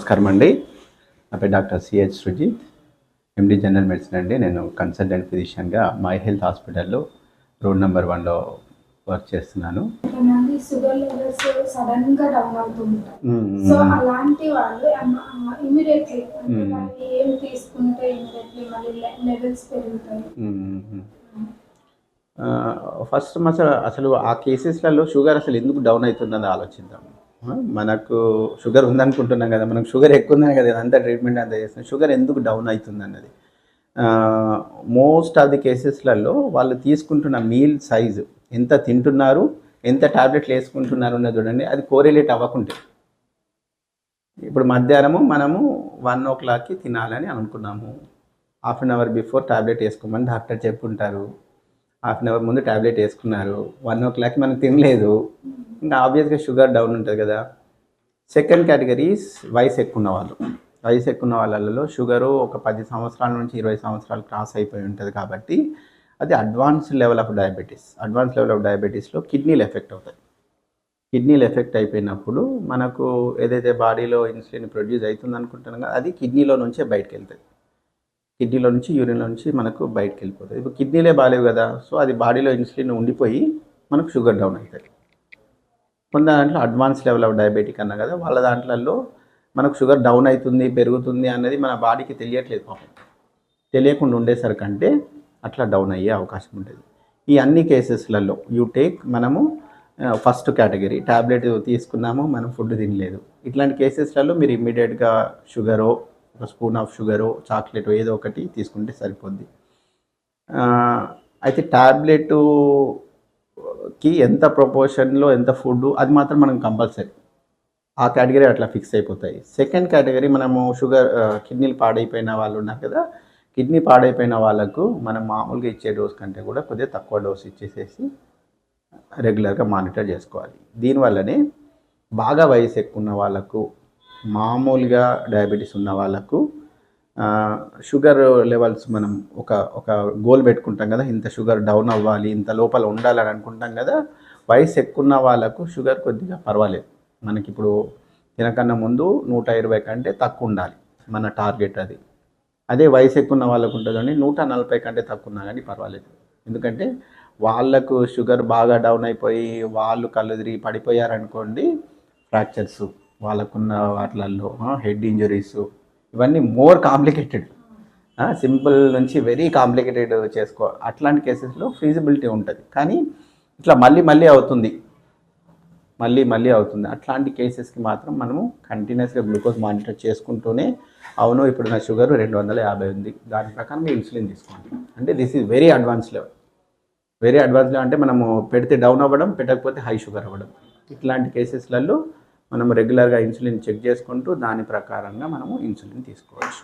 నమస్కారం అండి. నా పేరు doctor CH Sujith. MD general medicine అండి. నేను కన్సల్టెంట్ ఫిజిషియన్గా మై హెల్త్ హాస్పిటల్లో రోడ్ నెంబర్ వన్లో వర్క్ చేస్తున్నాను. కొంతమంది షుగర్ లెవెల్స్ సడన్గా డౌన్ అవుతుంటాయి సో అలాంటి వాళ్ళు ఇమీడియట్లీ. ఏం తీసుకుంటే ఇమీడియట్లీ మళ్ళీ లెవెల్స్ పెరుగుతాయి? ఫస్ట్ అసలు అసలు ఆ కేసెస్లలో షుగర్ అసలు ఎందుకు డౌన్ అవుతుందని ఆలోచిద్దాం. మనకు షుగర్ ఉందనుకుంటున్నాం కదా మనకు షుగర్ ఎక్కువ ఉందని కదా అంతా ట్రీట్మెంట్ అంతా చేస్తున్నాం. షుగర్ ఎందుకు డౌన్ అవుతుంది అన్నది. మోస్ట్ ఆఫ్ ది కేసెస్లలో వాళ్ళు తీసుకుంటున్న మీల్ సైజు ఎంత తింటున్నారు ఎంత టాబ్లెట్లు వేసుకుంటున్నారు అన్నది చూడండి అది కోరిలేట్ అవ్వకుంటే. ఇప్పుడు మధ్యాహ్నము మనము వన్ ఓ క్లాక్కి తినాలని అనుకున్నాము. Half an hour before tablet వేసుకోమని డాక్టర్ చెప్పుకుంటారు హాఫ్ అన్ అవర్ ముందు టాబ్లెట్ వేసుకున్నారు. వన్ ఓ క్లాక్ మనం తినలేదు. ఇంకా ఆబ్వియస్గా షుగర్ డౌన్ ఉంటుంది కదా. సెకండ్ కేటగిరీస్ వయసు ఎక్కువ ఉన్న వాళ్ళు వయసు ఎక్కువ ఉన్న వాళ్ళలో షుగరు ఒక పది సంవత్సరాల నుంచి ఇరవై సంవత్సరాలు క్రాస్ అయిపోయి ఉంటుంది కాబట్టి అది advance level of diabetes advance level of డయాబెటీస్లో కిడ్నీలు ఎఫెక్ట్ అవుతాయి. కిడ్నీలు ఎఫెక్ట్ అయిపోయినప్పుడు మనకు ఏదైతే బాడీలో ఇన్సులిన్ ప్రొడ్యూస్ అవుతుంది అనుకుంటున్నాం కదా అది కిడ్నీలో నుంచే బయటకు వెళ్తుంది కిడ్నీలో నుంచి యూరిన్లో నుంచి మనకు బయటకు వెళ్ళిపోతుంది ఇప్పుడు కిడ్నీలే బాగాలేవు కదా సో అది బాడీలో ఇన్సులిన్ ఉండిపోయి మనకు షుగర్ డౌన్ అవుతుంది కొంత దాంట్లో అడ్వాన్స్ లెవెల్ ఆఫ్ డయాబెటిక్ అన్నా కదా వాళ్ళ దాంట్లలో మనకు షుగర్ డౌన్ అవుతుంది పెరుగుతుంది అన్నది మన బాడీకి తెలియట్లేదు పాపం. తెలియకుండా ఉండేసరికంటే అట్లా డౌన్ అయ్యే అవకాశం ఉంటుంది ఈ అన్ని కేసెస్లలో యూ టేక్ మనము ఫస్ట్ కేటగిరీ ట్యాబ్లెట్ తీసుకున్నాము మనం ఫుడ్ తినలేదు. ఇట్లాంటి కేసెస్లలో మీరు ఇమ్మీడియట్గా షుగరో ఒక స్పూన్ ఆఫ్ షుగరో చాక్లెట్ ఏదో ఒకటి తీసుకుంటే సరిపోద్ది. అయితే ట్యాబ్లెట్ కి ఎంత ప్రపోర్షన్లో ఎంత ఫుడ్ అది మాత్రం మనం కంపల్సరీ ఆ కేటగిరీ అట్లా ఫిక్స్ అయిపోతాయి. సెకండ్ కేటగిరీ మనము షుగర్ కిడ్నీలు పాడైపోయిన వాళ్ళు ఉన్నారు కదా కిడ్నీ పాడైపోయిన వాళ్ళకు మనం మామూలుగా ఇచ్చే డోస్ కంటే కూడా కొద్దిగా తక్కువ డోస్ ఇచ్చేసేసి రెగ్యులర్గా మానిటర్ చేసుకోవాలి. దీనివల్లనే బాగా వయసు ఎక్కువ ఉన్న వాళ్ళకు మామూలుగా డయాబెటీస్ ఉన్న వాళ్ళకు షుగర్ లెవెల్స్ మనం ఒక ఒక గోల్ పెట్టుకుంటాం కదా ఇంత షుగర్ డౌన్ అవ్వాలి ఇంత లోపల ఉండాలని అనుకుంటాం కదా వయసు ఎక్కువ ఉన్న వాళ్ళకు షుగర్ కొద్దిగా పర్వాలేదు. మనకి ఇప్పుడు తినకన్నా ముందు నూట ఇరవై కంటే తక్కువ ఉండాలి మన టార్గెట్ అది. అదే వయసు ఎక్కువ వాళ్ళకు ఉంటుందండి నూట నలభై కంటే తక్కువ ఉన్నా కానీ పర్వాలేదు. ఎందుకంటే వాళ్ళకు షుగర్ బాగా డౌన్ అయిపోయి వాళ్ళు కళ్ళు తిరిగి పడిపోయారనుకోండి ఫ్రాక్చర్స్ వాళ్ళకున్న వాటిలల్లో హెడ్ ఇంజరీస్ ఇవన్నీ మోర్ కాంప్లికేటెడ్. సింపుల్ నుంచి వెరీ కాంప్లికేటెడ్ చేసుకో అట్లాంటి కేసెస్లో ఫీజిబిలిటీ ఉంటుంది. కానీ ఇట్లా మళ్ళీ మళ్ళీ అవుతుంది. మళ్ళీ మళ్ళీ అవుతుంది. అట్లాంటి కేసెస్కి మాత్రం మనము కంటిన్యూస్గా గ్లూకోజ్ మానిటర్ చేసుకుంటూనే అవును ఇప్పుడు నా షుగర్ రెండు వందల యాభై ఉంది. దాని ప్రకారం మీ ఇన్సులిన్ తీసుకోండి. అంటే this is very advance level. Very advance level అంటే మనము పెడితే డౌన్ అవ్వడం పెట్టకపోతే హై షుగర్ అవ్వడం. ఇట్లాంటి కేసెస్లలో మనం రెగ్యులర్గా ఇన్సులిన్ చెక్ చేసుకుంటూ దాని ప్రకారంగా మనము ఇన్సులిన్ తీసుకోవచ్చు.